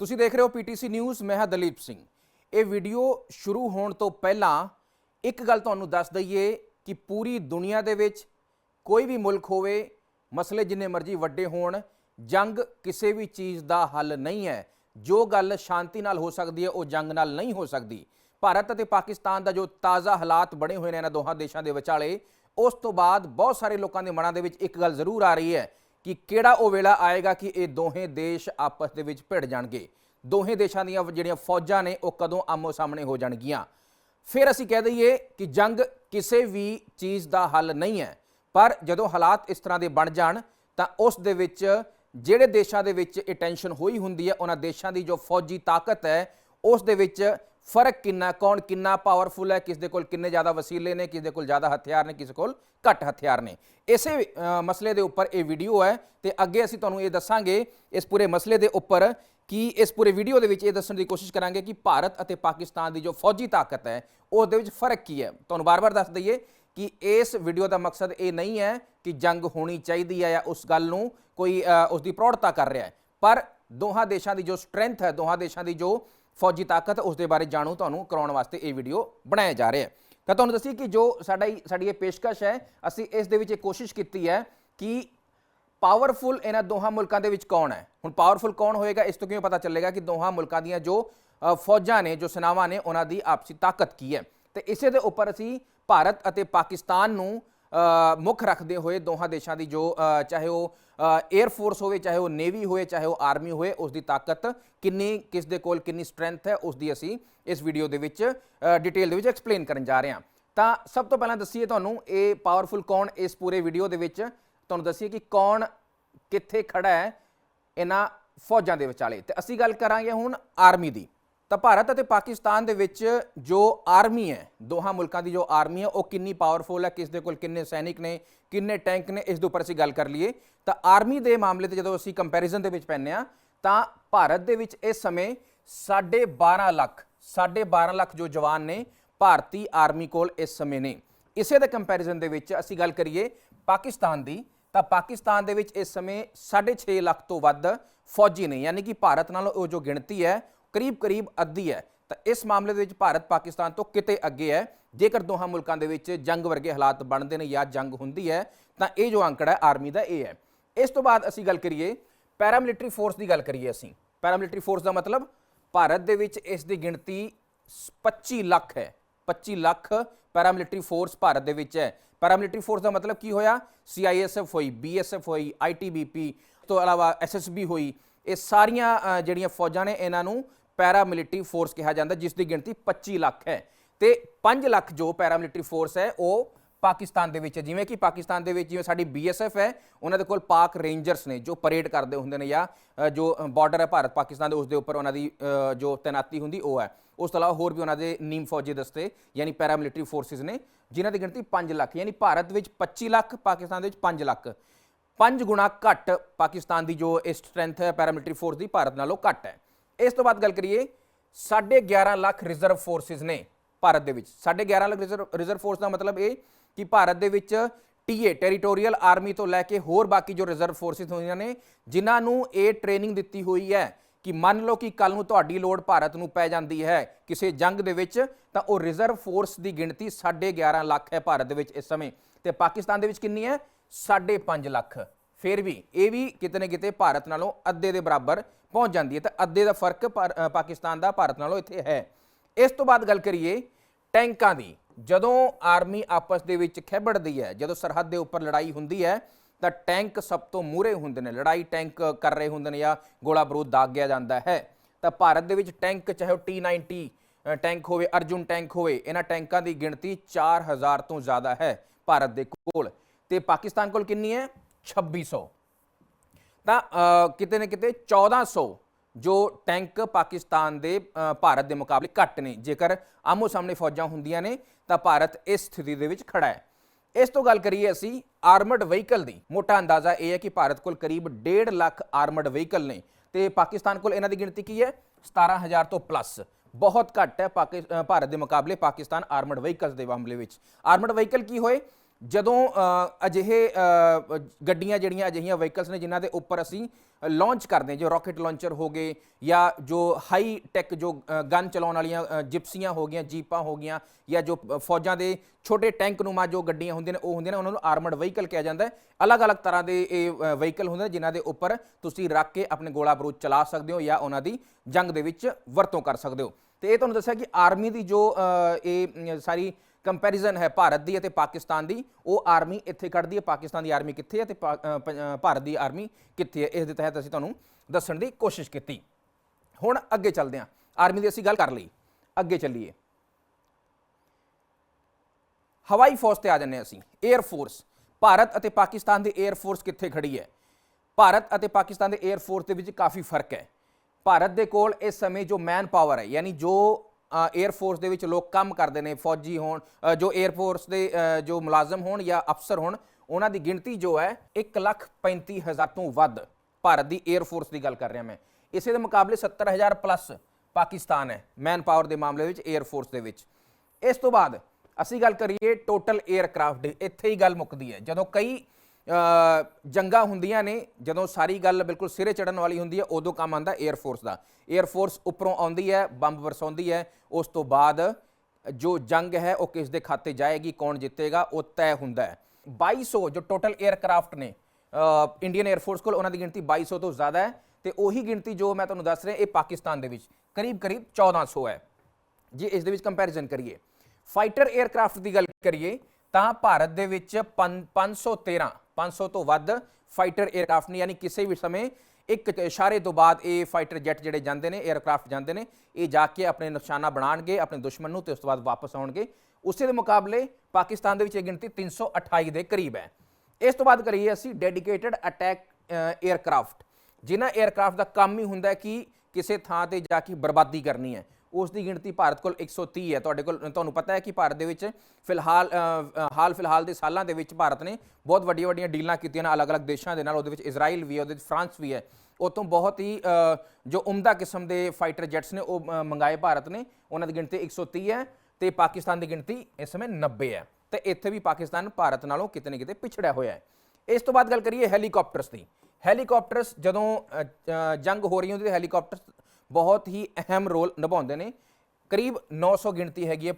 ਤੁਸੀਂ ਦੇਖ ਰਹੇ ਹੋ ਪੀਟੀਸੀ ਨਿਊਜ਼, ਮੈਂ ਹਾਂ ਦਲੀਪ ਸਿੰਘ। ਇਹ ਵੀਡੀਓ ਸ਼ੁਰੂ ਹੋਣ ਤੋਂ ਪਹਿਲਾਂ ਇੱਕ ਗੱਲ ਤੁਹਾਨੂੰ ਦੱਸ ਦਈਏ ਕਿ ਪੂਰੀ ਦੁਨੀਆ ਦੇ ਵਿੱਚ ਕੋਈ ਵੀ ਮੁਲਕ ਹੋਵੇ, ਮਸਲੇ ਜਿੰਨੇ ਮਰਜ਼ੀ ਵੱਡੇ ਹੋਣ, ਜੰਗ ਕਿਸੇ ਵੀ ਚੀਜ਼ ਦਾ ਹੱਲ ਨਹੀਂ ਹੈ। ਜੋ ਗੱਲ ਸ਼ਾਂਤੀ ਨਾਲ ਹੋ ਸਕਦੀ ਹੈ, ਉਹ ਜੰਗ ਨਾਲ ਨਹੀਂ ਹੋ ਸਕਦੀ। ਭਾਰਤ ਅਤੇ ਪਾਕਿਸਤਾਨ ਦਾ ਜੋ ਤਾਜ਼ਾ ਹਾਲਾਤ ਬਣੇ ਹੋਏ ਨੇ ਇਹਨਾਂ ਦੋਹਾਂ ਦੇਸ਼ਾਂ ਦੇ ਵਿਚਾਲੇ, ਉਸ ਤੋਂ ਬਾਅਦ ਬਹੁਤ ਸਾਰੇ ਲੋਕਾਂ ਦੇ ਮਨਾਂ ਦੇ ਵਿੱਚ ਇੱਕ ਗੱਲ ਜ਼ਰੂਰ ਆ ਰਹੀ ਹੈ ਕਿ ਕਿਹੜਾ ਉਹ ਵੇਲਾ ਆਏਗਾ ਕਿ ਇਹ ਦੋਹੇ ਦੇਸ਼ ਆਪਸ ਦੇ ਵਿੱਚ ਭਿੜ ਜਾਣਗੇ। ਦੋਹੇ ਦੇਸ਼ਾਂ ਦੀਆਂ ਜਿਹੜੀਆਂ ਫੌਜਾਂ ਨੇ, ਉਹ ਕਦੋਂ ਆਮੋ ਸਾਹਮਣੇ ਹੋ ਜਾਣਗੀਆਂ। ਫਿਰ ਅਸੀਂ ਕਹਿ ਦਈਏ ਕਿ ਜੰਗ ਕਿਸੇ ਵੀ ਚੀਜ਼ ਦਾ ਹੱਲ ਨਹੀਂ ਹੈ। ਪਰ ਜਦੋਂ ਹਾਲਾਤ ਇਸ ਤਰ੍ਹਾਂ ਦੇ ਬਣ ਜਾਣ, ਤਾਂ ਉਸ ਦੇ ਵਿੱਚ ਜਿਹੜੇ ਦੇਸ਼ਾਂ ਦੇ ਵਿੱਚ ਇਹ ਟੈਨਸ਼ਨ ਹੋਈ ਹੁੰਦੀ ਹੈ, ਉਹਨਾਂ ਦੇਸ਼ਾਂ ਦੀ ਜੋ ਫੌਜੀ ਤਾਕਤ ਹੈ, ਉਸ ਦੇ ਵਿੱਚ ਫ਼ਰਕ ਕਿੰਨਾ ਕੌਣ ਕਿੰਨਾ ਪਾਵਰਫੁਲ ਹੈ ਕਿਸ ਦੇ ਕੋਲ ਕਿੰਨੇ ਜ਼ਿਆਦਾ ਵਸੀਲੇ ਨੇ ਕਿਸ ਦੇ ਕੋਲ ਜ਼ਿਆਦਾ ਹਥਿਆਰ ਨੇ ਕਿਸੇ ਕੋਲ ਘੱਟ ਹਥਿਆਰ ਨੇ। ਇਸੇ ਮਸਲੇ ਦੇ ਉੱਪਰ ਇਹ ਵੀਡੀਓ ਹੈ ਤੇ ਅੱਗੇ ਅਸੀਂ ਤੁਹਾਨੂੰ ਇਹ ਦੱਸਾਂਗੇ ਇਸ ਪੂਰੇ ਮਸਲੇ ਦੇ ਉੱਪਰ ਕਿ ਇਸ ਪੂਰੇ ਵੀਡੀਓ ਦੇ ਵਿੱਚ ਇਹ ਦੱਸਣ ਦੀ ਕੋਸ਼ਿਸ਼ ਕਰਾਂਗੇ ਕਿ ਭਾਰਤ ਅਤੇ ਪਾਕਿਸਤਾਨ ਦੀ ਜੋ ਫੌਜੀ ਤਾਕਤ ਹੈ ਉਸ ਦੇ ਵਿੱਚ ਫ਼ਰਕ ਕੀ ਹੈ। ਤੁਹਾਨੂੰ ਬਾਰ-ਬਾਰ ਦੱਸ ਦਈਏ ਕਿ ਇਸ ਵੀਡੀਓ ਦਾ ਮਕਸਦ ਇਹ ਨਹੀਂ ਹੈ ਕਿ ਜੰਗ ਹੋਣੀ ਚਾਹੀਦੀ ਹੈ ਜਾਂ ਉਸ ਗੱਲ ਨੂੰ ਕੋਈ ਅ, ਉਸ ਦੀ ਪ੍ਰੌੜਤਾ ਕਰ ਰਿਹਾ ਹੈ। ਪਰ ਦੋਹਾਂ ਦੇਸ਼ਾਂ ਦੀ ਜੋ ਸਟਰੈਂਥ ਹੈ ਦੋਹਾਂ ਦੇਸ਼ਾਂ ਦੀ ਜੋ ਫੌਜੀ ਤਾਕਤ ਉਸ ਦੇ ਬਾਰੇ ਜਾਣੂ ਤੁਹਾਨੂੰ ਕਰਾਉਣ ਵਾਸਤੇ ਇਹ ਵੀਡੀਓ ਬਣਾਇਆ ਜਾ ਰਿਹਾ ਹੈ ਤਾਂ ਤੁਹਾਨੂੰ ਦੱਸੀ ਕਿ ਜੋ ਸਾਡਾ ਹੀ- ਸਾਡੀ ਇਹ ਪੇਸ਼ਕਸ਼ ਹੈ, ਅਸੀਂ ਇਸ ਦੇ ਵਿੱਚ ਇਹ ਕੋਸ਼ਿਸ਼ ਕੀਤੀ ਹੈ ਕਿ ਪਾਵਰਫੁਲ ਇਹਨਾਂ ਦੋਹਾਂ ਮੁਲਕਾਂ ਦੇ ਵਿੱਚ ਕੌਣ ਹੈ। ਹੁਣ ਪਾਵਰਫੁਲ ਕੌਣ ਹੋਏਗਾ, ਇਸ ਤੋਂ ਕਿਵੇਂ ਪਤਾ ਚੱਲੇਗਾ ਕਿ ਦੋਹਾਂ ਮੁਲਕਾਂ ਦੀਆਂ ਜੋ ਫੌਜਾਂ ਨੇ, ਜੋ ਸੈਨਾਵਾਂ ਨੇ, ਉਹਨਾਂ ਦੀ ਆਪਸੀ ਤਾਕਤ ਕੀ ਹੈ। ਤੇ ਇਸੇ ਦੇ ਉੱਪਰ ਅਸੀਂ ਭਾਰਤ ਅਤੇ ਪਾਕਿਸਤਾਨ ਨੂੰ ਮੁੱਖ ਰੱਖਦੇ ਹੋਏ ਦੋਹਾਂ ਦੇਸ਼ਾਂ ਦੀ ਜੋ ਚਾਹੇ ਉਹ 에ਅਰ ਫੋਰਸ ਹੋਵੇ, ਚਾਹੇ ਉਹ ਨੇਵੀ ਹੋਵੇ, ਚਾਹੇ ਉਹ ਆਰਮੀ ਹੋਵੇ ਉਸ ਦੀ ਤਾਕਤ ਕਿੰਨੀ, ਕਿਸ ਦੇ ਕੋਲ ਕਿੰਨੀ ਸਟਰੈਂਥ ਹੈ ਉਸ ਦੀ ਅਸੀਂ ਇਸ ਵੀਡੀਓ ਦੇ ਵਿੱਚ ਡਿਟੇਲ ਦੇ ਵਿੱਚ ਐਕਸਪਲੇਨ ਕਰਨ ਜਾ ਰਹੇ ਹਾਂ। ਤਾਂ ਸਭ ਤੋਂ ਪਹਿਲਾਂ ਦੱਸੀਏ ਤੁਹਾਨੂੰ, ਇਹ ਪਾਵਰਫੁਲ ਕੌਣ ਇਸ ਪੂਰੇ ਵੀਡੀਓ ਦੇ ਵਿੱਚ? ਤੁਹਾਨੂੰ ਦੱਸੀਏ ਕਿ ਕੌਣ ਕਿੱਥੇ ਖੜਾ ਹੈ ਇਹਨਾਂ ਫੌਜਾਂ ਦੇ ਵਿਚਾਲੇ। ਤੇ ਅਸੀਂ ਗੱਲ ਕਰਾਂਗੇ ਹੁਣ ਆਰਮੀ ਦੀ। ਤਾਂ ਭਾਰਤ ਅਤੇ ਪਾਕਿਸਤਾਨ ਦੇ ਵਿੱਚ ਜੋ ਆਰਮੀ ਹੈ, ਦੋਹਾਂ ਮੁਲਕਾਂ ਦੀ ਜੋ ਆਰਮੀ ਹੈ, ਉਹ ਕਿੰਨੀ ਪਾਵਰਫੁਲ ਹੈ ਕਿਸ ਦੇ ਕੋਲ ਕਿੰਨੇ ਸੈਨਿਕ ਨੇ, ਕਿੰਨੇ ਟੈਂਕ ਨੇ, ਇਸ ਦੇ ਉੱਪਰ ਅਸੀਂ ਗੱਲ ਕਰ ਲਈਏ। ਤਾਂ ਆਰਮੀ ਦੇ ਮਾਮਲੇ ਤੇ ਜਦੋਂ ਅਸੀਂ ਕੰਪੈਰੀਜ਼ਨ ਦੇ ਵਿੱਚ ਪੈਂਦੇ ਆ ਤਾਂ ਭਾਰਤ ਦੇ ਵਿੱਚ ਇਸ ਸਮੇਂ 12.5 ਲੱਖ 12.5 ਲੱਖ ਜੋ ਜਵਾਨ ਨੇ, ਭਾਰਤੀ ਆਰਮੀ ਕੋਲ ਇਸ ਸਮੇਂ ਨੇ। ਇਸੇ ਦੇ ਕੰਪੈਰੀਜ਼ਨ ਦੇ ਵਿੱਚ ਅਸੀਂ ਗੱਲ ਕਰੀਏ ਪਾਕਿਸਤਾਨ ਦੀ, ਤਾਂ ਪਾਕਿਸਤਾਨ ਦੇ ਵਿੱਚ ਇਸ ਸਮੇਂ 6.5 ਲੱਖ ਤੋਂ ਵੱਧ ਫੌਜੀ ਨੇ, ਯਾਨੀ ਕਿ ਭਾਰਤ ਨਾਲੋਂ ਉਹ ਜੋ ਗਿਣਤੀ ਹੈ ਕਰੀਬ-ਕਰੀਬ ਅੱਧੀ ਹੈ। ਤਾਂ ਇਸ ਮਾਮਲੇ ਦੇ ਵਿੱਚ ਭਾਰਤ ਪਾਕਿਸਤਾਨ ਤੋਂ ਕਿਤੇ ਅੱਗੇ ਹੈ। ਜੇਕਰ ਦੋਹਾਂ ਮੁਲਕਾਂ ਦੇ ਵਿੱਚ ਜੰਗ ਵਰਗੇ ਹਾਲਾਤ ਬਣਦੇ ਨੇ ਜਾਂ ਜੰਗ ਹੁੰਦੀ ਹੈ, ਤਾਂ ਇਹ ਜੋ ਅੰਕੜਾ ਹੈ, ਆਰਮੀ ਦਾ ਇਹ ਹੈ। ਇਸ ਤੋਂ ਬਾਅਦ ਅਸੀਂ ਗੱਲ ਕਰੀਏ ਪੈਰਾਮਿਲਟਰੀ ਫੋਰਸ ਦੀ ਗੱਲ ਕਰੀਏ ਅਸੀਂ। ਪੈਰਾਮਿਲਟਰੀ ਫੋਰਸ ਦਾ ਮਤਲਬ ਭਾਰਤ ਦੇ ਵਿੱਚ ਇਸ ਦੀ ਗਿਣਤੀ 25 ਲੱਖ ਹੈ। 25 ਲੱਖ ਪੈਰਾਮਿਲਟਰੀ ਫੋਰਸ ਭਾਰਤ ਦੇ ਵਿੱਚ ਹੈ। ਪੈਰਾਮਿਲਟਰੀ ਫੋਰਸ ਦਾ ਮਤਲਬ ਕੀ ਹੋਇਆ? ਸੀਆਈਐਸਐਫ ਹੋਈ ਬੀਐਸਐਫ ਹੋਈ ਆਈਟੀਬੀਪੀ ਤੋਂ ਇਲਾਵਾ ਐਸਐਸਬੀ ਹੋਈ। ਇਹ ਸਾਰੀਆਂ ਜਿਹੜੀਆਂ ਫੌਜਾਂ ਨੇ, ਇਹਨਾਂ ਨੂੰ ਪੈਰਾਮਿਲਟਰੀ ਫੋਰਸ ਕਿਹਾ ਜਾਂਦਾ, ਜਿਸ ਦੀ ਗਿਣਤੀ 25 ਲੱਖ ਹੈ। ਤੇ 5 ਲੱਖ ਜੋ ਪੈਰਾਮਿਲਟਰੀ ਫੋਰਸ ਹੈ, ਉਹ ਪਾਕਿਸਤਾਨ ਦੇ ਵਿੱਚ ਹੈ। ਜਿਵੇਂ ਕਿ ਪਾਕਿਸਤਾਨ ਦੇ ਵਿੱਚ ਜਿਵੇਂ ਸਾਡੀ ਬੀਐਸਐਫ ਹੈ, ਉਹਨਾਂ ਦੇ ਕੋਲ ਪਾਕ ਰੇਂਜਰਸ ਨੇ ਜੋ ਪਰੇਡ ਕਰਦੇ ਹੁੰਦੇ ਨੇ ਜਾਂ ਜੋ ਬਾਰਡਰ ਹੈ ਭਾਰਤ, ਪਾਕਿਸਤਾਨ ਦੇ ਉਸ ਦੇ ਉੱਪਰ ਉਹਨਾਂ ਦੀ ਜੋ ਤੈਨਾਤੀ ਹੁੰਦੀ, ਉਹ ਹੈ। ਉਸ ਤੋਂ ਇਲਾਵਾ ਹੋਰ ਵੀ ਉਹਨਾਂ ਦੇ ਨੀਮ ਫੌਜੀ ਦਸਤੇ, ਯਾਨੀ ਪੈਰਾਮਿਲਟਰੀ ਫੋਰਸਿਸ ਨੇ, ਜਿਨ੍ਹਾਂ ਦੀ ਗਿਣਤੀ 5 ਲੱਖ, ਯਾਨੀ ਭਾਰਤ ਵਿੱਚ 25 ਲੱਖ, ਪਾਕਿਸਤਾਨ ਦੇ ਵਿੱਚ 5 ਲੱਖ। ਪੰਜ ਗੁਣਾ ਘੱਟ ਪਾਕਿਸਤਾਨ ਦੀ ਜੋ ਇਹ ਸਟਰੈਂਥ ਹੈ, ਪੈਰਾਮਿਲਟਰੀ ਫੋਰਸ ਦੀ, ਭਾਰਤ ਨਾਲੋਂ ਘੱਟ ਹੈ। ਇਸ ਤੋਂ ਬਾਅਦ ਗੱਲ ਕਰੀਏ 11.5 ਲੱਖ ਰਿਜ਼ਰਵ ਫੋਰਸਿਸ ਨੇ ਭਾਰਤ ਦੇ ਵਿੱਚ। 11.5 ਲੱਖ ਰਿਜ਼ਰਵ ਰਿਜ਼ਰਵ ਫੋਰਸ ਦਾ ਮਤਲਬ ਇਹ ਕਿ ਭਾਰਤ ਦੇ ਵਿੱਚ ਟੀਏ ਟੈਰੀਟੋਰੀਅਲ ਆਰਮੀ ਤੋਂ ਲੈ ਕੇ ਹੋਰ ਬਾਕੀ ਜੋ ਰਿਜ਼ਰਵ ਫੋਰਸਿਸ ਹੋਈਆਂ ਨੇ, ਜਿਨ੍ਹਾਂ ਨੂੰ ਇਹ ਟ੍ਰੇਨਿੰਗ ਦਿੱਤੀ ਹੋਈ ਹੈ ਕਿ ਮੰਨ ਲਓ ਕਿ ਕੱਲ ਨੂੰ ਤੁਹਾਡੀ ਲੋੜ ਭਾਰਤ ਨੂੰ ਪੈ ਜਾਂਦੀ ਹੈ ਕਿਸੇ ਜੰਗ ਦੇ ਵਿੱਚ, ਤਾਂ ਉਹ ਰਿਜ਼ਰਵ ਫੋਰਸ ਦੀ ਗਿਣਤੀ 11.5 ਲੱਖ ਹੈ ਭਾਰਤ ਦੇ ਵਿੱਚ ਇਸ ਸਮੇਂ। ਤੇ ਪਾਕਿਸਤਾਨ ਦੇ ਵਿੱਚ ਕਿੰਨੀ ਹੈ? 5.5 ਲੱਖ। ਫਿਰ ਵੀ ਇਹ ਵੀ ਕਿਤੇ ਨਾ ਕਿਤੇ ਭਾਰਤ ਨਾਲੋਂ ਅੱਧੇ ਦੇ ਬਰਾਬਰ ਪਹੁੰਚ ਜਾਂਦੀ ਹੈ। ਤਾਂ ਅੱਧੇ ਦਾ ਫ਼ਰਕ ਭਾਰ- ਪਾਕਿਸਤਾਨ ਦਾ ਭਾਰਤ ਨਾਲੋਂ ਇੱਥੇ ਹੈ। ਇਸ ਤੋਂ ਬਾਅਦ ਗੱਲ ਕਰੀਏ ਟੈਂਕਾਂ ਦੀ। ਜਦੋਂ ਆਰਮੀ ਆਪਸ ਦੇ ਵਿੱਚ ਖੇਬੜਦੀ ਹੈ ਜਦੋਂ ਸਰਹੱਦ ਦੇ ਉੱਪਰ ਲੜਾਈ ਹੁੰਦੀ ਹੈ ਤਾਂ ਟੈਂਕ ਸਭ ਤੋਂ ਮੂਹਰੇ ਹੁੰਦੇ ਨੇ। ਲੜਾਈ ਟੈਂਕ ਕਰ ਰਹੇ ਹੁੰਦੇ ਨੇ ਜਾਂ ਗੋਲਾ ਬਰੂਦ ਦਾਗਿਆ ਜਾਂਦਾ ਹੈ। ਤਾਂ ਭਾਰਤ ਦੇ ਵਿੱਚ ਟੈਂਕ ਚਾਹੇ ਉਹ T90 ਅ, ਟੈਂਕ ਹੋਵੇ ਅਰਜੁਨ ਟੈਂਕ ਹੋਵੇ ਇਹਨਾਂ ਟੈਂਕਾਂ ਦੀ ਗਿਣਤੀ 4000 ਤੋਂ ਜ਼ਿਆਦਾ ਹੈ ਭਾਰਤ ਦੇ ਕੋਲ। ਤੇ ਪਾਕਿਸਤਾਨ ਕੋਲ ਕਿੰਨੀ ਹੈ? 2600 ਤਾਂ ਕਿਤੇ ਨਾ ਕਿਤੇ 1400 ਜੋ ਟੈਂਕ ਪਾਕਿਸਤਾਨ ਦੇ ਭਾਰਤ ਦੇ ਮੁਕਾਬਲੇ ਘੱਟ ਨੇ। ਜੇਕਰ ਆਮੋ ਸਾਹਮਣੇ ਫੌਜਾਂ ਹੁੰਦੀਆਂ ਨੇ, ਤਾਂ ਭਾਰਤ ਇਸ ਸਥਿਤੀ ਦੇ ਵਿੱਚ ਖੜਾ ਹੈ। ਇਸ ਤੋਂ ਗੱਲ ਕਰੀਏ ਅਸੀਂ ਆਰਮਡ ਵਹੀਕਲ ਦੀ। ਮੋਟਾ ਅੰਦਾਜ਼ਾ ਇਹ ਹੈ ਕਿ ਭਾਰਤ ਕੋਲ ਕਰੀਬ 1.5 ਲੱਖ ਆਰਮਡ ਵਹੀਕਲ ਨੇ। ਤੇ ਪਾਕਿਸਤਾਨ ਕੋਲ ਇਹਨਾਂ ਦੀ ਗਿਣਤੀ ਕੀ ਹੈ? 17000 ਤੋਂ ਪਲੱਸ। ਬਹੁਤ ਘੱਟ ਹੈ ਪਾਕਿ- ਭਾਰਤ ਦੇ ਮੁਕਾਬਲੇ ਪਾਕਿਸਤਾਨ ਆਰਮਡ ਵਹੀਕਲਸ ਦੇ ਮਾਮਲੇ ਵਿੱਚ। ਆਰਮਡ ਵਹੀਕਲ ਕੀ ਹੋਏ? ਜਦੋਂ ਅਜਿਹੇ ਗੱਡੀਆਂ ਜਿਹੜੀਆਂ ਅਜਿਹੀਆਂ ਵਹੀਕਲਸ ਨੇ ਜਿਨ੍ਹਾਂ ਦੇ ਉੱਪਰ ਅਸੀਂ ਲਾਂਚ ਕਰਦੇ ਹਾਂ, ਜੋ ਰਾਕਟ ਲਾਂਚਰ ਹੋ ਗਏ ਜਾਂ ਜੋ ਹਾਈ ਟੈਕ ਜੋ ਗਨ ਚਲਾਉਣ ਵਾਲੀਆਂ ਜਿਪਸੀਆਂ ਹੋ ਗਈਆਂ ਜੀਪਾਂ ਹੋ ਗਈਆਂ ਜਾਂ ਜੋ ਫੌਜਾਂ ਦੇ ਛੋਟੇ ਟੈਂਕ ਨੂੰ ਨੁਮਾ ਜੋ ਗੱਡੀਆਂ ਹੁੰਦੀਆਂ ਨੇ, ਉਹ ਹੁੰਦੀਆਂ ਨੇ, ਉਹਨਾਂ ਨੂੰ ਆਰਮਡ ਵਹੀਕਲ ਕਿਹਾ ਜਾਂਦਾ ਹੈ। ਅਲੱਗ-ਅਲੱਗ ਤਰ੍ਹਾਂ ਦੇ ਇਹ ਵਹੀਕਲ ਹੁੰਦੇ ਨੇ ਜਿਨ੍ਹਾਂ ਦੇ ਉੱਪਰ ਤੁਸੀਂ ਰੱਖ ਕੇ ਆਪਣੇ ਗੋਲਾ ਬਾਰੂਦ ਚਲਾ ਸਕਦੇ ਹੋ ਜਾਂ ਉਹਨਾਂ ਦੀ ਜੰਗ ਦੇ ਵਿੱਚ ਵਰਤੋਂ ਕਰ ਸਕਦੇ ਹੋ। ਤੇ ਇਹ ਤੁਹਾਨੂੰ ਦੱਸਿਆ ਕਿ ਆਰਮੀ ਦੀ ਜੋ ਇਹ ਸਾਰੀ ਕੰਪੈਰੀਜ਼ਨ ਹੈ ਭਾਰਤ ਦੀ ਅਤੇ ਪਾਕਿਸਤਾਨ ਦੀ। ਉਹ ਆਰਮੀ ਇੱਥੇ ਖੜਦੀ ਹੈ, ਪਾਕਿਸਤਾਨ ਦੀ ਆਰਮੀ ਕਿੱਥੇ ਹੈ ਤੇ ਭਾਰਤ ਦੀ ਆਰਮੀ ਕਿੱਥੇ ਹੈ। ਇਸ ਦੇ ਤਹਿਤ ਅਸੀਂ ਤੁਹਾਨੂੰ ਦੱਸਣ ਦੀ ਕੋਸ਼ਿਸ਼ ਕੀਤੀ। ਹੁਣ ਅੱਗੇ ਚੱਲਦੇ ਹਾਂ। ਆਰਮੀ ਦੀ ਅਸੀਂ ਗੱਲ ਕਰ ਲਈ। ਅੱਗੇ ਚੱਲੀਏ। ਹਵਾਈ ਫੌਜ ਤੇ ਆ ਜੰਨੇ ਅਸੀਂ। 에ਅਰ ਫੋਰਸ ਭਾਰਤ ਅਤੇ ਪਾਕਿਸਤਾਨ ਦੀ 에ਅਰ ਫੋਰਸ ਕਿੱਥੇ ਖੜੀ ਹੈ? ਭਾਰਤ ਅਤੇ ਪਾਕਿਸਤਾਨ ਦੇ 에ਅਰ ਫੋਰਸ ਦੇ ਵਿੱਚ ਕਾਫੀ ਫ਼ਰਕ ਹੈ। ਭਾਰਤ ਦੇ ਕੋਲ ਇਸ ਸਮੇਂ ਜੋ ਮੈਨ ਪਾਵਰ ਹੈ, ਯਾਨੀ ਜੋ 에ਅਰ ਫੋਰਸ ਦੇ ਵਿੱਚ ਲੋਕ ਕੰਮ ਕਰਦੇ ਨੇ ਫੌਜੀ ਹੋਣ ਜੋ 에ਅਰ ਫੋਰਸ ਦੇ ਜੋ ਮੁਲਾਜ਼ਮ ਹੋਣ ਜਾਂ ਅਫਸਰ ਹੋਣ ਉਹਨਾਂ ਦੀ ਗਿਣਤੀ ਜੋ ਹੈ 1,35,000 ਤੋਂ ਵੱਧ ਭਾਰਤ ਦੀ 에ਅਰ ਫੋਰਸ ਦੀ ਗੱਲ ਕਰ ਰਿਹਾ ਮੈਂ। ਇਸੇ ਦੇ ਮੁਕਾਬਲੇ 70000 ਪਲੱਸ ਪਾਕਿਸਤਾਨ ਹੈ ਮੈਨ ਪਾਵਰ ਦੇ ਮਾਮਲੇ ਵਿੱਚ 에ਅਰ ਫੋਰਸ ਦੇ ਵਿੱਚ। ਇਸ ਤੋਂ ਬਾਅਦ ਅਸੀਂ ਗੱਲ ਕਰੀਏ ਟੋਟਲ ਏਅਰਕ੍ਰਾਫਟ ਇੱਥੇ ਹੀ ਗੱਲ ਮੁੱਕਦੀ ਹੈ। ਜਦੋਂ ਕਈ ਜੰਗਾਂ ਹੁੰਦੀਆਂ ਨੇ, ਜਦੋਂ ਸਾਰੀ ਗੱਲ ਬਿਲਕੁਲ ਸਿਰੇ ਚੜਨ ਵਾਲੀ ਹੁੰਦੀ ਹੈ, ਉਦੋਂ ਕੰਮ ਆਉਂਦਾ 에ਅਰ ਫੋਰਸ ਦਾ। 에ਅਰ ਫੋਰਸ ਉੱਪਰੋਂ ਆਉਂਦੀ ਹੈ, ਬੰਬ ਵਰਸਾਉਂਦੀ ਹੈ, ਉਸ ਤੋਂ ਬਾਅਦ ਜੋ ਜੰਗ ਹੈ, ਉਹ ਕਿਸ ਦੇ ਖਾਤੇ ਜਾਏਗੀ, ਕੌਣ ਜਿੱਤੇਗਾ, ਉਹ ਤੈਅ ਹੁੰਦਾ ਹੈ। 2200 ਜੋ ਟੋਟਲ 에ਅਰਕ੍ਰਾਫਟ ਨੇ ਇੰਡੀਅਨ 에ਅਰਫੋਰਸ ਕੋਲ, ਉਹਨਾਂ ਦੀ ਗਿਣਤੀ 2200 ਤੋਂ ਜ਼ਿਆਦਾ ਹੈ, ਤੇ ਉਹੀ ਗਿਣਤੀ ਜੋ ਮੈਂ ਤੁਹਾਨੂੰ ਦੱਸ ਰਿਹਾ, ਇਹ ਪਾਕਿਸਤਾਨ ਦੇ ਵਿੱਚ, ਕਰੀਬ ਕਰੀਬ 1400 ਹੈ। ਜੇ ਇਸ ਦੇ ਵਿੱਚ ਕੰਪੈਰੀਜ਼ਨ ਕਰੀਏ ਫਾਈਟਰ 에ਅਰਕ੍ਰਾਫਟ ਦੀ ਗੱਲ ਕਰੀਏ, ਤਾਂ ਭਾਰਤ ਦੇ ਵਿੱਚ 513 500 ਤੋਂ ਵੱਧ ਫਾਈਟਰ 에ਅਰਕ੍ਰਾਫਟ ਨੇ, ਯਾਨੀ ਕਿਸੇ ਵੀ ਸਮੇਂ ਇੱਕ ਇਸ਼ਾਰੇ ਤੋਂ ਬਾਅਦ ਇਹ ਫਾਈਟਰ ਜੈਟ ਜਿਹੜੇ ਜਾਂਦੇ ਨੇ 에ਅਰਕ੍ਰਾਫਟ ਜਾਂਦੇ ਨੇ, ਇਹ ਜਾ ਕੇ ਆਪਣੇ ਨਿਸ਼ਾਨਾ ਬਣਾਣਗੇ ਆਪਣੇ ਦੁਸ਼ਮਣ ਨੂੰ ਤੇ ਉਸ ਤੋਂ ਬਾਅਦ ਵਾਪਸ ਆਉਣਗੇ। ਉਸੇ ਦੇ ਮੁਕਾਬਲੇ ਪਾਕਿਸਤਾਨ ਦੇ ਵਿੱਚ ਇਹ ਗਿਣਤੀ 328 ਦੇ ਕਰੀਬ ਹੈ। ਇਸ ਤੋਂ ਬਾਅਦ ਕਰੀਏ ਅਸੀਂ ਡੈਡੀਕੇਟਿਡ ਅਟੈਕ 에ਅਰਕ੍ਰਾਫਟ ਜਿਨ੍ਹਾਂ 에ਅਰਕ੍ਰਾਫਟ ਦਾ ਕੰਮ ਹੀ ਹੁੰਦਾ ਕਿ ਕਿਸੇ ਥਾਂ ਤੇ ਜਾ ਕੇ ਬਰਬਾਦੀ ਕਰਨੀ ਹੈ। ਉਸ ਦੀ ਗਿਣਤੀ ਭਾਰਤ ਕੋਲ 130 ਹੈ। ਤੁਹਾਡੇ ਕੋਲ ਤੁਹਾਨੂੰ ਪਤਾ ਹੈ ਕਿ ਭਾਰਤ ਦੇ ਵਿੱਚ ਫਿਲਹਾਲ ਹਾਲ ਫਿਲਹਾਲ ਦੇ ਸਾਲਾਂ ਦੇ ਵਿੱਚ ਭਾਰਤ ਨੇ ਬਹੁਤ ਵੱਡੀਆਂ ਵੱਡੀਆਂ ਡੀਲਾਂ ਕੀਤੀਆਂ ਨੇ ਅਲੱਗ-ਅਲੱਗ ਦੇਸ਼ਾਂ ਦੇ ਨਾਲ ਉਹਦੇ ਵਿੱਚ ਇਜ਼ਰਾਈਲ ਵੀ ਹੈ ਉਹਦੇ ਵਿੱਚ ਫਰਾਂਸ ਵੀ ਹੈ। ਉਤੋਂ ਬਹੁਤ ਹੀ ਜੋ ਉਮਦਾ ਕਿਸਮ ਦੇ ਫਾਈਟਰ ਜੈਟਸ ਨੇ ਉਹ ਅ, ਮੰਗਾਏ ਭਾਰਤ ਨੇ ਉਹਨਾਂ ਦੀ ਗਿਣਤੀ 130 ਹੈ ਤੇ ਪਾਕਿਸਤਾਨ ਦੀ ਗਿਣਤੀ ਇਸ ਸਮੇਂ 90 ਹੈ। ਤੇ ਇੱਥੇ ਵੀ ਪਾਕਿਸਤਾਨ ਭਾਰਤ ਨਾਲੋਂ ਕਿਤੇ ਨਾ ਕਿਤੇ ਪਿਛੜਿਆ ਹੋਇਆ ਹੈ। ਇਸ ਤੋਂ ਬਾਅਦ ਗੱਲ ਕਰੀਏ ਹੈਲੀਕਾਪਟਰਸ ਦੀ। ਹੈਲੀਕਾਪਟਰਸ ਜਦੋਂ ਜੰਗ ਹੋ ਰਹੀ ਹੁੰਦੀ ਹੈ ਹੈਲੀਕਾਪਟਰਸ ਬਹੁਤ ਹੀ ਅਹਿਮ ਰੋਲ ਨਿਭਾਉਂਦੇ ਨੇ। ਕਰੀਬ 900 ਗਿਣਤੀ ਹੈਗੀ ਹੈ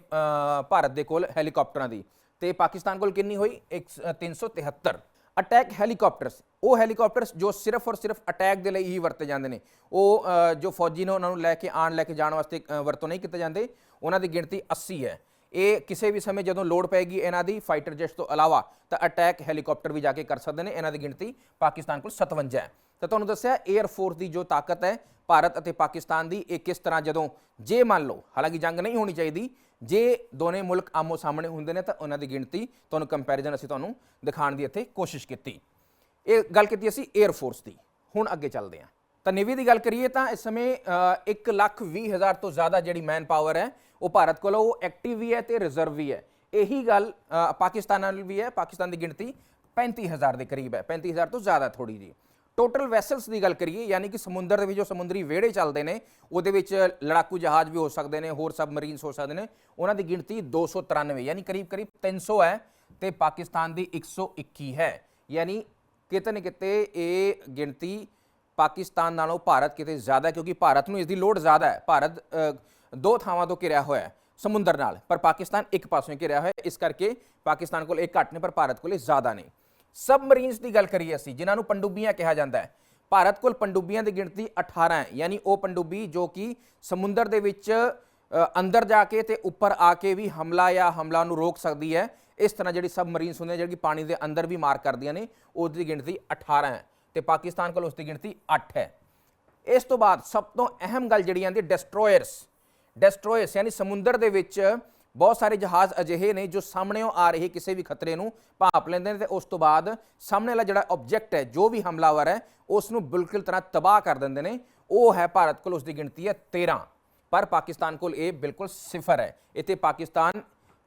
ਭਾਰਤ ਦੇ ਕੋਲ ਹੈਲੀਕਾਪਟਰਾਂ ਦੀ। ਤੇ ਪਾਕਿਸਤਾਨ ਕੋਲ ਕਿੰਨੀ ਹੋਈ? ਇੱਕ- ਅ, 373 ਅਟੈਕ ਹੈਲੀਕਾਪਟਰਸ ਉਹ ਹੈਲੀਕਾਪਟਰਸ ਜੋ ਸਿਰਫ ਔਰ ਸਿਰਫ ਅਟੈਕ ਦੇ ਲਈ ਹੀ ਵਰਤੇ ਜਾਂਦੇ ਨੇ। ਉਹ ਜੋ ਫੌਜੀ ਨੇ ਉਹਨਾਂ ਨੂੰ ਲੈ ਕੇ ਆਣ ਲੈ ਕੇ ਜਾਣ ਵਾਸਤੇ ਵਰਤੋਂ ਨਹੀਂ ਕੀਤੇ ਜਾਂਦੇ। ਉਹਨਾਂ ਦੀ ਗਿਣਤੀ 80 ਹੈ। ਇਹ ਕਿਸੇ ਵੀ ਸਮੇਂ ਜਦੋਂ ਲੋੜ ਪੈਗੀ ਇਹਨਾਂ ਦੀ ਫਾਈਟਰ ਜੈਟਸ ਤੋਂ ਇਲਾਵਾ ਤਾਂ ਅਟੈਕ ਹੈਲੀਕਾਪਟਰ ਵੀ ਜਾ ਕੇ ਕਰ ਸਕਦੇ ਨੇ। ਇਹਨਾਂ ਦੀ ਗਿਣਤੀ ਪਾਕਿਸਤਾਨ ਕੋਲ 57 ਹੈ। ਤਾਂ ਤੁਹਾਨੂੰ ਦੱਸਿਆ 에ਅਰ ਫੋਰਸ ਦੀ ਜੋ ਤਾਕਤ ਹੈ ਭਾਰਤ ਅਤੇ ਪਾਕਿਸਤਾਨ ਦੀ ਇਹ ਕਿਸ ਤਰ੍ਹਾਂ ਜਦੋਂ ਜੇ ਮੰਨ ਲਓ ਹਾਲਾਂਕਿ ਜੰਗ ਨਹੀਂ ਹੋਣੀ ਚਾਹੀਦੀ ਜੇ ਦੋਨੇ ਮੁਲਕ ਆਮੋ ਸਾਹਮਣੇ ਹੁੰਦੇ ਨੇ ਤਾਂ ਉਹਨਾਂ ਦੀ ਗਿਣਤੀ ਤੁਹਾਨੂੰ ਕੰਪੈਰੀਜ਼ਨ ਅਸੀਂ ਤੁਹਾਨੂੰ ਦਿਖਾਉਣ ਦੀ ਇੱਥੇ ਕੋਸ਼ਿਸ਼ ਕੀਤੀ। ਇਹ ਗੱਲ ਕੀਤੀ ਅਸੀਂ 에ਅਰ ਫੋਰਸ ਦੀ। ਹੁਣ ਅੱਗੇ ਚੱਲਦੇ ਹਾਂ। ਤਾਂ ਨੇਵੀ ਦੀ ਗੱਲ ਕਰੀਏ ਤਾਂ ਇਸ ਸਮੇਂ ਅ, ਇੱਕ ਲੱਖ ਵੀਹ ਹਜ਼ਾਰ ਤੋਂ ਜ਼ਿਆਦਾ ਜਿਹੜੀ ਮੈਨ ਪਾਵਰ ਹੈ ਉਹ ਭਾਰਤ ਕੋਲ ਉਹ ਐਕਟਿਵ ਵੀ ਹੈ ਤੇ ਰਿਜ਼ਰਵ ਵੀ ਹੈ। ਇਹੀ ਗੱਲ ਪਾਕਿਸਤਾਨ ਨਾਲ ਵੀ ਹੈ। ਪਾਕਿਸਤਾਨ ਦੀ ਗਿਣਤੀ 35000 ਦੇ ਕਰੀਬ ਹੈ। 35000 ਤੋਂ ਜ਼ਿਆਦਾ ਥੋੜੀ ਜੀ ਟੋਟਲ ਵੈਸਲਸ ਦੀ ਗੱਲ ਕਰੀਏ, ਯਾਨੀ ਕਿ ਸਮੁੰਦਰ ਦੇ ਵਿੱਚ ਜੋ ਸਮੁੰਦਰੀ ਵਿਹੜੇ ਚੱਲਦੇ ਨੇ, ਉਹਦੇ ਵਿੱਚ ਲੜਾਕੂ ਜਹਾਜ਼ ਵੀ ਹੋ ਸਕਦੇ ਨੇ, ਹੋਰ ਸਬਮਰੀਨਸ ਹੋ ਸਕਦੇ ਨੇ, ਉਹਨਾਂ ਦੀ ਗਿਣਤੀ 293 ਯਾਨੀ ਕਰੀਬ ਕਰੀਬ 300 ਹੈ ਤੇ ਪਾਕਿਸਤਾਨ ਦੀ 121 ਹੈ। ਯਾਨੀ ਕਿਤੇ ਨਾ ਕਿਤੇ ਇਹ ਗਿਣਤੀ ਪਾਕਿਸਤਾਨ ਨਾਲੋਂ ਭਾਰਤ ਕਿਤੇ ਜ਼ਿਆਦਾ ਕਿਉਂਕਿ ਭਾਰਤ ਨੂੰ ਇਸ ਦੀ ਲੋੜ ਜ਼ਿਆਦਾ ਹੈ। ਭਾਰਤ ਦੋ ਥਾਵਾਂ ਤੋਂ ਘਿਰਿਆ ਹੋਇਆ ਹੈ, ਸਮੁੰਦਰ ਨਾਲ, ਪਰ ਪਾਕਿਸਤਾਨ ਇੱਕ ਪਾਸੋਂ ਹੀ ਘਿਰਿਆ ਹੋਇਆ ਹੈ, ਇਸ ਕਰਕੇ ਪਾਕਿਸਤਾਨ ਕੋਲ ਇਹ ਘੱਟ ਨੇ, ਪਰ ਭਾਰਤ ਕੋਲ ਇਹ ਜ਼ਿਆਦਾ ਨੇ। ਸਬਮਰੀਨਸ ਦੀ ਗੱਲ ਕਰੀਏ ਅਸੀਂ, ਜਿਨ੍ਹਾਂ ਨੂੰ ਪੰਡੁੱਬੀਆਂ ਕਿਹਾ ਜਾਂਦਾ ਹੈ, ਭਾਰਤ ਕੋਲ ਪੰਡੁੱਬੀਆਂ ਦੀ ਗਿਣਤੀ 18 ਹੈ, ਯਾਨੀ ਉਹ ਪੰਡੂਬੀ ਜੋ ਕਿ ਸਮੁੰਦਰ ਦੇ ਵਿੱਚ ਅੰਦਰ ਜਾ ਕੇ ਤੇ ਉੱਪਰ ਆ ਕੇ ਵੀ ਹਮਲਾ ਜਾਂ ਹਮਲਾ ਨੂੰ ਰੋਕ ਸਕਦੀ ਹੈ, ਇਸ ਤਰ੍ਹਾਂ ਜਿਹੜੀ ਸਬਮਰੀਨਸ ਹੁੰਦੀਆਂ, ਜਿਹੜੀ ਪਾਣੀ ਦੇ ਅੰਦਰ ਵੀ ਮਾਰ ਕਰਦੀਆਂ ਨੇ ਉਸ ਦੀ ਗਿਣਤੀ 18 ਹੈ ਤੇ ਪਾਕਿਸਤਾਨ ਕੋਲ ਉਸ ਦੀ ਗਿਣਤੀ 8 ਹੈ। ਇਸ ਤੋਂ ਬਾਅਦ ਸਭ ਤੋਂ ਅਹਿਮ ਗੱਲ ਜਿਹੜੀ ਆਂਦੀ ਡਿਸਟਰੋਇਰਸ ਡਿਸਟਰੋਇਰਸ ਯਾਨੀ ਸਮੁੰਦਰ ਦੇ ਵਿੱਚ ਬਹੁਤ ਸਾਰੇ ਜਹਾਜ਼ ਅਜਿਹੇ ਨੇ ਜੋ ਸਾਹਮਣੇੋਂ ਆ ਰਹੇ ਕਿਸੇ ਵੀ ਖਤਰੇ ਨੂੰ ਭਾਪ ਲੈਂਦੇ ਨੇ ਤੇ ਉਸ ਤੋਂ ਬਾਅਦ ਸਾਹਮਣੇ ਵਾਲਾ ਜਿਹੜਾ ਆਬਜੈਕਟ ਹੈ, ਜੋ ਵੀ ਹਮਲਾਵਰ ਹੈ ਉਸ ਨੂੰ ਬਿਲਕੁਲ ਤਰ੍ਹਾਂ ਤਬਾਹ ਕਰ ਦਿੰਦੇ ਨੇ। ਉਹ ਹੈ ਭਾਰਤ ਕੋਲ ਉਸ ਦੀ ਗਿਣਤੀ ਹੈ 13 ਪਰ ਪਾਕਿਸਤਾਨ ਕੋਲ ਇਹ ਬਿਲਕੁਲ ਸਿਫਰ ਹੈ। ਇੱਥੇ ਪਾਕਿਸਤਾਨ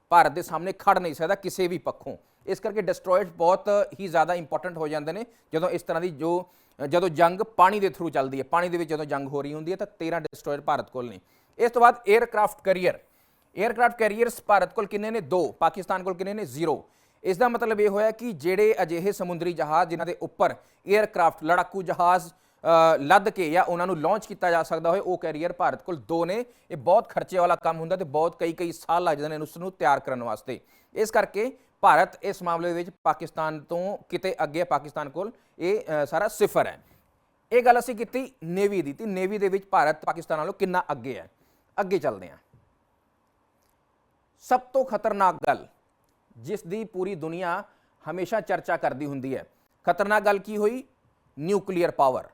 ਭਾਰਤ ਦੇ ਸਾਹਮਣੇ ਖੜ ਨਹੀਂ ਸਕਦਾ ਕਿਸੇ ਵੀ ਪੱਖੋਂ। ਇਸ ਕਰਕੇ ਡਿਸਟਰੋਇਰਸ ਬਹੁਤ ਹੀ ਜ਼ਿਆਦਾ ਇੰਪੋਰਟੈਂਟ ਹੋ ਜਾਂਦੇ ਨੇ। ਜਦੋਂ ਇਸ ਤਰ੍ਹਾਂ ਦੀ ਜੋ, ਜਦੋਂ ਜੰਗ ਪਾਣੀ ਦੇ ਥਰੂ ਚੱਲਦੀ ਹੈ, ਪਾਣੀ ਦੇ ਵਿੱਚ ਜਦੋਂ ਜੰਗ ਹੋ ਰਹੀ ਹੁੰਦੀ ਹੈ, ਤਾਂ 13 ਡਿਸਟਰੋਇਰ ਭਾਰਤ ਕੋਲ ਨੇ। ਇਸ ਤੋਂ ਬਾਅਦ aircraft carrier aircraft carriers Bharat ਕੋਲ ਕਿੰਨੇ ਨੇ? ਦੋ, ਪਾਕਿਸਤਾਨ ਕੋਲ ਕਿੰਨੇ ਨੇ? ਜ਼ੀਰੋ। ਇਸ ਦਾ ਮਤਲਬ ਇਹ ਹੋਇਆ ਕਿ ਜਿਹੜੇ ਅਜਿਹੇ ਸਮੁੰਦਰੀ ਜਹਾਜ਼ ਜਿਨ੍ਹਾਂ ਦੇ ਉੱਪਰ 에ਅਰਕ੍ਰਾਫਟ ਲੜਾਕੂ ਜਹਾਜ਼ ਲੱਦ ਕੇ ਜਾਂ ਉਹਨਾਂ ਨੂੰ ਲਾਂਚ ਕੀਤਾ ਜਾ ਸਕਦਾ ਹੋਏ, ਉਹ ਕੈਰੀਅਰ ਭਾਰਤ ਕੋਲ ਦੋ ਨੇ। ਇਹ ਬਹੁਤ ਖਰਚੇ ਵਾਲਾ ਕੰਮ ਹੁੰਦਾ ਤੇ ਬਹੁਤ ਕਈ ਕਈ ਸਾਲ ਲੱਗ ਜਾਂਦੇ ਨੇ ਉਸ ਨੂੰ ਤਿਆਰ ਕਰਨ ਵਾਸਤੇ। ਇਸ ਕਰਕੇ ਭਾਰਤ ਇਸ ਮਾਮਲੇ ਦੇ ਵਿੱਚ ਪਾਕਿਸਤਾਨ ਤੋਂ ਕਿਤੇ ਅੱਗੇ ਪਾਕਿਸਤਾਨ ਕੋਲ ਇਹ ਸਾਰਾ ਸਿਫਰ ਹੈ। ਇਹ ਗੱਲ ਅਸੀਂ ਕੀਤੀ ਨੇਵੀ ਦੀ, ਤੇ ਨੇਵੀ ਦੇ ਵਿੱਚ ਭਾਰਤ ਪਾਕਿਸਤਾਨ ਨਾਲੋਂ ਕਿੰਨਾ ਅੱਗੇ ਹੈ? ਅੱਗੇ ਚੱਲਦੇ ਹਾਂ। ਸਭ ਤੋਂ ਖਤਰਨਾਕ ਗੱਲ ਜਿਸ ਦੀ ਪੂਰੀ ਦੁਨੀਆ ਹਮੇਸ਼ਾ ਚਰਚਾ ਕਰਦੀ ਹੁੰਦੀ ਹੈ, ਖਤਰਨਾਕ ਗੱਲ ਕੀ ਹੋਈ? Nuclear power.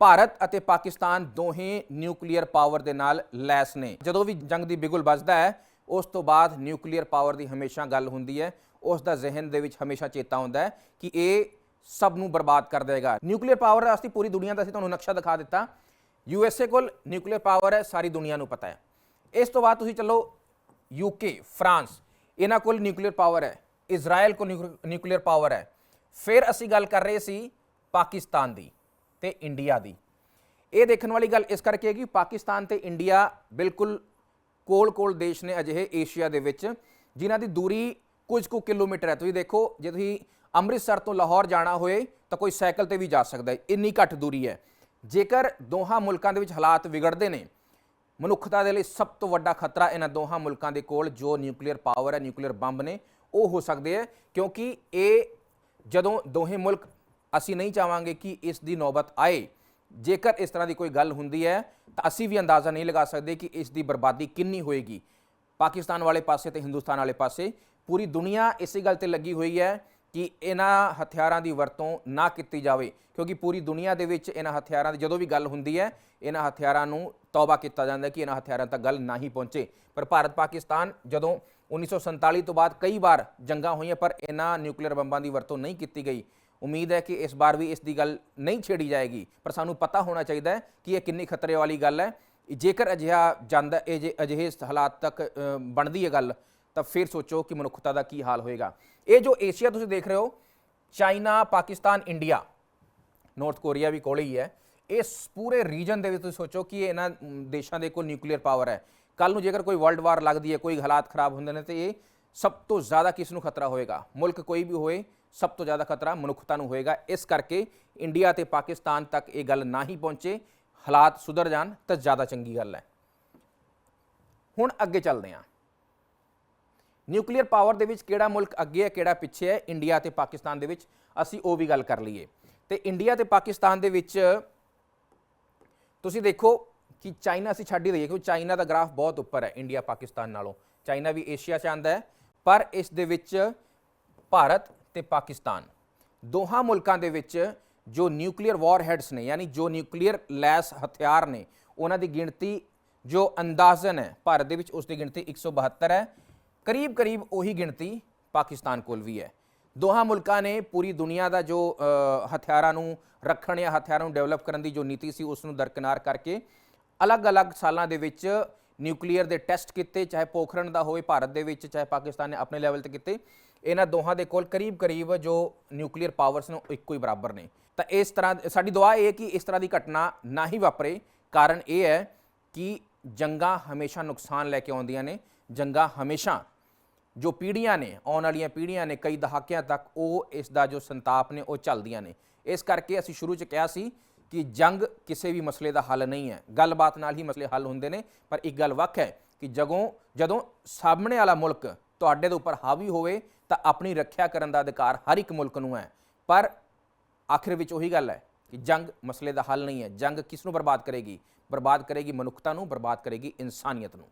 ਭਾਰਤ ਅਤੇ ਪਾਕਿਸਤਾਨ ਦੋਹੇ ਨਿਊਕਲੀਅਰ ਪਾਵਰ ਦੇ ਨਾਲ ਲੈਸ ਨੇ। ਜਦੋਂ ਵੀ ਜੰਗ ਦੀ ਬਿਗੁਲ ਵੱਜਦਾ ਹੈ, ਉਸ ਤੋਂ ਬਾਅਦ ਨਿਊਕਲੀਅਰ ਪਾਵਰ ਦੀ ਹਮੇਸ਼ਾ ਗੱਲ ਹੁੰਦੀ ਹੈ। ਉਸ ਦਾ ਜ਼ਿਹਨ ਦੇ ਵਿੱਚ ਹਮੇਸ਼ਾ ਚੇਤਾ ਹੁੰਦਾ ਹੈ ਕਿ ਇਹ ਸਭ ਨੂੰ ਬਰਬਾਦ ਕਰ ਦੇਗਾ ਨਿਊਕਲੀਅਰ ਪਾਵਰ ਵਾਸਤੇ ਪੂਰੀ ਦੁਨੀਆ ਦਾ ਅਸੀਂ ਤੁਹਾਨੂੰ ਨਕਸ਼ਾ ਦਿਖਾ ਦਿੱਤਾ। ਯੂਐਸਏ ਕੋਲ ਨਿਊਕਲੀਅਰ ਪਾਵਰ ਹੈ, ਸਾਰੀ ਦੁਨੀਆ ਨੂੰ ਪਤਾ ਹੈ। ਇਸ ਤੋਂ ਬਾਅਦ ਤੁਸੀਂ ਚੱਲੋ ਯੂਕੇ ਫਰਾਂਸ, ਇਹਨਾਂ ਕੋਲ ਨਿਊਕਲੀਅਰ ਪਾਵਰ ਹੈ ਇਜ਼ਰਾਈਲ ਕੋਲ ਨਿਊਕਲੀਅਰ ਪਾਵਰ ਹੈ। ਫਿਰ ਅਸੀਂ ਗੱਲ ਕਰ ਰਹੇ ਸੀ ਪਾਕਿਸਤਾਨ ਦੀ ਤੇ ਇੰਡੀਆ ਦੀ। ਇਹ ਦੇਖਣ ਵਾਲੀ ਗੱਲ ਇਸ ਕਰਕੇ ਹੈ ਕਿ ਪਾਕਿਸਤਾਨ ਤੇ ਇੰਡੀਆ ਬਿਲਕੁਲ ਕੋਲ-ਕੋਲ ਦੇਸ਼ ਨੇ ਅਜਿਹੇ ਏਸ਼ੀਆ ਦੇ ਵਿੱਚ, ਜਿਨ੍ਹਾਂ ਦੀ ਦੂਰੀ ਕੁਝ ਕੁ ਕਿਲੋਮੀਟਰ ਹੈ। ਤੁਸੀਂ ਦੇਖੋ, ਜੇ ਤੁਸੀਂ ਅੰਮ੍ਰਿਤਸਰ ਤੋਂ ਲਾਹੌਰ ਜਾਣਾ ਹੋਏ ਤਾਂ ਕੋਈ ਸਾਈਕਲ ਤੇ ਵੀ ਜਾ ਸਕਦਾ ਹੈ, ਇੰਨੀ ਘੱਟ ਦੂਰੀ ਹੈ। ਜੇਕਰ ਦੋਹਾਂ ਮੁਲਕਾਂ ਦੇ ਵਿੱਚ ਹਾਲਾਤ ਵਿਗੜਦੇ ਨੇ, ਮਨੁੱਖਤਾ ਦੇ ਲਈ ਸਭ ਤੋਂ ਵੱਡਾ ਖਤਰਾ ਇਹਨਾਂ ਦੋਹਾਂ ਮੁਲਕਾਂ ਦੇ ਕੋਲ ਜੋ ਨਿਊਕਲੀਅਰ ਪਾਵਰ ਹੈ, ਨਿਊਕਲੀਅਰ ਬੰਬ ਨੇ, ਉਹ ਹੋ ਸਕਦੇ ਹੈ, ਕਿਉਂਕਿ ਇਹ ਜਦੋਂ ਦੋਹੇ ਮੁਲਕ ਅਸੀਂ ਨਹੀਂ ਚਾਹਾਂਗੇ ਕਿ ਇਸ ਦੀ ਨੌਬਤ ਆਏ, ਜੇਕਰ ਇਸ ਤਰ੍ਹਾਂ ਦੀ ਕੋਈ ਗੱਲ ਹੁੰਦੀ ਹੈ, ਤਾਂ ਅਸੀਂ ਵੀ ਅੰਦਾਜ਼ਾ ਨਹੀਂ ਲਗਾ ਸਕਦੇ ਕਿ ਇਸ ਦੀ ਬਰਬਾਦੀ ਕਿੰਨੀ ਹੋਏਗੀ। ਪਾਕਿਸਤਾਨ ਵਾਲੇ ਪਾਸੇ ਤੇ ਹਿੰਦੁਸਤਾਨ ਵਾਲੇ ਪਾਸੇ, ਪੂਰੀ ਦੁਨੀਆ ਇਸੇ ਗੱਲ ਤੇ ਲੱਗੀ ਹੋਈ ਹੈ ਕਿ ਇਹਨਾਂ ਹਥਿਆਰਾਂ ਦੀ ਵਰਤੋਂ ਨਾ ਕੀਤੀ ਜਾਵੇ, ਕਿਉਂਕਿ ਪੂਰੀ ਦੁਨੀਆ ਦੇ ਵਿੱਚ ਇਹਨਾਂ ਹਥਿਆਰਾਂ ਦੀ ਜਦੋਂ ਵੀ ਗੱਲ ਹੁੰਦੀ ਹੈ, ਇਹਨਾਂ ਹਥਿਆਰਾਂ ਨੂੰ ਤੌਬਾ ਕੀਤਾ ਜਾਂਦਾ ਕਿ ਇਹਨਾਂ ਹਥਿਆਰਾਂ ਤੱਕ ਗੱਲ ਨਾ ਹੀ ਪਹੁੰਚੇ। ਪਰ ਭਾਰਤ ਪਾਕਿਸਤਾਨ ਜਦੋਂ 1947 ਤੋਂ ਬਾਅਦ ਕਈ ਵਾਰ ਜੰਗਾਂ ਹੋਈਆਂ, ਪਰ ਇਹਨਾਂ ਨਿਊਕਲੀਅਰ ਬੰਬਾਂ ਦੀ ਵਰਤੋਂ ਨਹੀਂ ਕੀਤੀ ਗਈ। ਉਮੀਦ ਹੈ ਕਿ ਇਸ ਵਾਰ ਵੀ ਇਸ ਦੀ ਗੱਲ ਨਹੀਂ ਛੇੜੀ ਜਾਏਗੀ, ਪਰ ਸਾਨੂੰ ਪਤਾ ਹੋਣਾ ਚਾਹੀਦਾ ਹੈ ਕਿ ਇਹ ਕਿੰਨੀ ਖਤਰੇ ਵਾਲੀ ਗੱਲ ਹੈ। ਜੇਕਰ ਅਜਿਹਾ ਜਾਂਦਾ, ਇਹ ਜੇ ਅਜਿਹੇ ਹਾਲਾਤ ਤੱਕ ਬਣਦੀ ਹੈ ਗੱਲ, ਤਾਂ ਫਿਰ ਸੋਚੋ ਕਿ ਮਨੁੱਖਤਾ ਦਾ ਕੀ ਹਾਲ ਹੋਏਗਾ। ਇਹ ਜੋ ਏਸ਼ੀਆ ਤੁਸੀਂ ਦੇਖ ਰਹੇ ਹੋ China Pakistan India North Korea ਵੀ ਕੋਲੇ ਹੀ ਹੈ। ਇਸ ਪੂਰੇ ਰੀਜਨ ਦੇ ਵਿੱਚ ਤੁਸੀਂ ਸੋਚੋ ਕਿ ਇਹਨਾਂ ਦੇਸ਼ਾਂ ਦੇ ਕੋਲ ਨਿਊਕਲੀਅਰ ਪਾਵਰ ਹੈ। ਕੱਲ ਨੂੰ ਜੇਕਰ ਕੋਈ ਵਰਲਡ ਵਾਰ ਲੱਗਦੀ ਹੈ, ਕੋਈ ਹਾਲਾਤ ਖਰਾਬ ਹੁੰਦੇ ਨੇ, ਤੇ ਇਹ ਸਭ ਤੋਂ ਜ਼ਿਆਦਾ ਕਿਸ ਨੂੰ ਖਤਰਾ ਹੋਏਗਾ? ਮੁਲਕ ਕੋਈ ਵੀ ਹੋਏ, ਸਭ ਤੋਂ ਜ਼ਿਆਦਾ ਖਤਰਾ ਮਨੁੱਖਤਾ ਨੂੰ ਹੋਏਗਾ। ਇਸ ਕਰਕੇ ਇੰਡੀਆ ਤੇ ਪਾਕਿਸਤਾਨ ਤੱਕ ਇਹ ਗੱਲ ਨਾ ਹੀ ਪਹੁੰਚੇ। ਹਾਲਾਤ ਸੁਧਰ ਜਾਣ ਤਾਂ ਜ਼ਿਆਦਾ ਚੰਗੀ ਗੱਲ ਹੈ। ਹੁਣ ਅੱਗੇ ਚੱਲਦੇ ਹਾਂ। ਨਿਊਕਲੀਅਰ ਪਾਵਰ ਦੇ ਵਿੱਚ ਕਿਹੜਾ ਮੁਲਕ ਅੱਗੇ ਹੈ, ਕਿਹੜਾ ਪਿੱਛੇ ਹੈ? ਇੰਡੀਆ ਤੇ ਪਾਕਿਸਤਾਨ ਦੇ ਵਿੱਚ ਅਸੀਂ ਉਹ ਵੀ ਗੱਲ ਕਰ ਲਈਏ। ਤੇ ਇੰਡੀਆ ਤੇ ਪਾਕਿਸਤਾਨ ਦੇ ਵਿੱਚ ਤੁਸੀਂ ਦੇਖੋ ਕਿ ਚਾਈਨਾ ਅਸੀਂ ਛੱਡ ਹੀ ਦਈਏ ਕਿਉਂਕਿ ਚਾਈਨਾ ਦਾ ਗ੍ਰਾਫ ਬਹੁਤ ਉੱਪਰ ਹੈ ਇੰਡੀਆ ਪਾਕਿਸਤਾਨ ਨਾਲੋਂ। ਚਾਈਨਾ ਵੀ ਏਸ਼ੀਆ 'ਚ ਆਂਦਾ ਹੈ, ਪਰ ਇਸ ਦੇ ਵਿੱਚ ਭਾਰਤ ਤੇ ਪਾਕਿਸਤਾਨ। ਦੋਹਾਂ ਮੁਲਕਾਂ ਦੇ ਵਿੱਚ ਜੋ ਨਿਊਕਲੀਅਰ ਵਾਰਹੈਡਸ ਨੇ, ਯਾਨੀ ਜੋ ਨਿਊਕਲੀਅਰ ਲੈਸ ਹਥਿਆਰ ਨੇ, ਉਹਨਾਂ ਦੀ ਗਿਣਤੀ ਜੋ ਅੰਦਾਜ਼ਨ ਹੈ, ਭਾਰਤ ਦੇ ਵਿੱਚ ਉਸ ਦੀ ਗਿਣਤੀ 172 ਹੈ। ਕਰੀਬ ਕਰੀਬ ਉਹੀ ਗਿਣਤੀ ਪਾਕਿਸਤਾਨ ਕੋਲ ਵੀ ਹੈ। ਦੋਹਾਂ ਮੁਲਕਾਂ ਨੇ ਪੂਰੀ ਦੁਨੀਆ ਦਾ ਜੋ ਹਥਿਆਰਾਂ ਨੂੰ ਰੱਖਣ ਜਾਂ ਹਥਿਆਰਾਂ ਨੂੰ ਡਿਵੈਲਪ ਕਰਨ ਦੀ ਜੋ ਨੀਤੀ ਸੀ, ਉਸ ਨੂੰ ਦਰਕਿਨਾਰ ਕਰਕੇ ਅਲੱਗ-ਅਲੱਗ ਸਾਲਾਂ ਦੇ ਵਿੱਚ ਨਿਊਕਲੀਅਰ ਦੇ ਟੈਸਟ ਕੀਤੇ, ਚਾਹੇ ਪੋਖਰਨ ਦਾ ਹੋਵੇ ਭਾਰਤ ਦੇ ਵਿੱਚ, ਚਾਹੇ ਪਾਕਿਸਤਾਨ ਨੇ ਆਪਣੇ ਲੈਵਲ ਤੇ ਕੀਤੇ, ਇਹਨਾਂ ਦੋਹਾਂ ਦੇ ਕੋਲ ਕਰੀਬ-ਕਰੀਬ ਜੋ ਨਿਊਕਲੀਅਰ ਪਾਵਰਸ ਨੇ, ਉਹ ਇੱਕੋ ਹੀ ਬਰਾਬਰ ਨੇ। ਤਾਂ ਇਸ ਤਰ੍ਹਾਂ ਸਾਡੀ ਦੁਆ ਇਹ ਹੈ ਕਿ ਇਸ ਤਰ੍ਹਾਂ ਦੀ ਘਟਨਾ ਨਾ ਹੀ ਵਾਪਰੇ। ਕਾਰਨ ਇਹ ਹੈ ਕਿ ਜੰਗਾਂ ਹਮੇਸ਼ਾ ਨੁਕਸਾਨ ਲੈ ਕੇ ਆਉਂਦੀਆਂ ਨੇ, ਜੰਗਾਂ ਹਮੇਸ਼ਾ ਜੋ ਪੀੜ੍ਹੀਆਂ ਨੇ, ਆਉਣ ਵਾਲੀਆਂ ਪੀੜ੍ਹੀਆਂ ਨੇ, ਕਈ ਦਹਾਕਿਆਂ ਤੱਕ ਉਹ ਇਸ ਦਾ ਜੋ ਸੰਤਾਪ ਨੇ, ਉਹ ਚੱਲਦੀਆਂ ਨੇ। ਇਸ ਕਰਕੇ ਅਸੀਂ ਸ਼ੁਰੂ 'ਚ ਕਿਹਾ ਸੀ ਕਿ ਜੰਗ ਕਿਸੇ ਵੀ ਮਸਲੇ ਦਾ ਹੱਲ ਨਹੀਂ ਹੈ। ਗੱਲਬਾਤ ਨਾਲ ਹੀ ਮਸਲੇ ਹੱਲ ਹੁੰਦੇ ਨੇ, ਪਰ ਇੱਕ ਗੱਲ ਵੱਖ ਹੈ ਕਿ ਜਦੋਂ ਜਦੋਂ ਸਾਹਮਣੇ ਵਾਲਾ ਮੁਲਕ ਤੁਹਾਡੇ ਦੇ ਉੱਪਰ ਹਾਵੀ ਹੋਵੇ, ਤਾਂ ਆਪਣੀ ਰੱਖਿਆ ਕਰਨ ਦਾ ਅਧਿਕਾਰ ਹਰ ਇੱਕ ਮੁਲਕ ਨੂੰ ਹੈ। ਪਰ ਆਖਿਰ ਵਿੱਚ ਉਹੀ ਗੱਲ ਹੈ ਕਿ ਜੰਗ ਮਸਲੇ ਦਾ ਹੱਲ ਨਹੀਂ ਹੈ। ਜੰਗ ਕਿਸ ਨੂੰ ਬਰਬਾਦ ਕਰੇਗੀ? ਬਰਬਾਦ ਕਰੇਗੀ ਮਨੁੱਖਤਾ ਨੂੰ, ਬਰਬਾਦ ਕਰੇਗੀ ਇਨਸਾਨੀਅਤ ਨੂੰ।